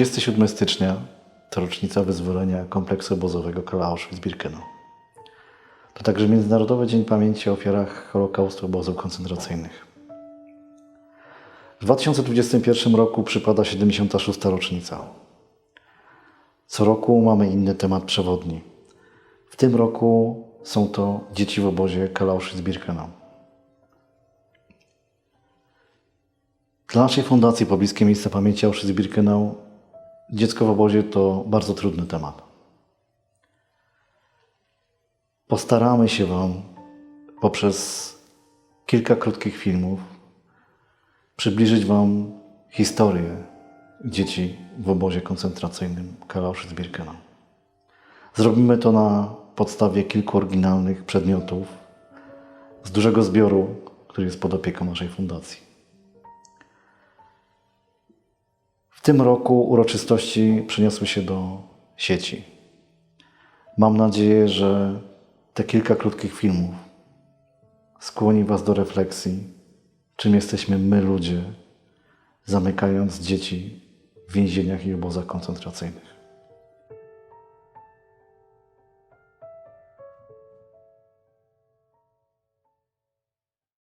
27 stycznia to rocznica wyzwolenia kompleksu obozowego Karla Auschwitz-Birkenau. To także Międzynarodowy Dzień Pamięci o ofiarach Holokaustu obozów koncentracyjnych. W 2021 roku przypada 76. rocznica. Co roku mamy inny temat przewodni. W tym roku są to dzieci w obozie Karl Auschwitz-Birkenau. Dla naszej fundacji Pobliskie Miejsca Pamięci Auschwitz-Birkenau dziecko w obozie to bardzo trudny temat. Postaramy się Wam poprzez kilka krótkich filmów przybliżyć Wam historię dzieci w obozie koncentracyjnym Karl Auschwitz-Birkenau. Zrobimy to na podstawie kilku oryginalnych przedmiotów z dużego zbioru, który jest pod opieką naszej fundacji. W tym roku uroczystości przeniosły się do sieci. Mam nadzieję, że te kilka krótkich filmów skłoni Was do refleksji, czym jesteśmy my ludzie, zamykając dzieci w więzieniach i obozach koncentracyjnych.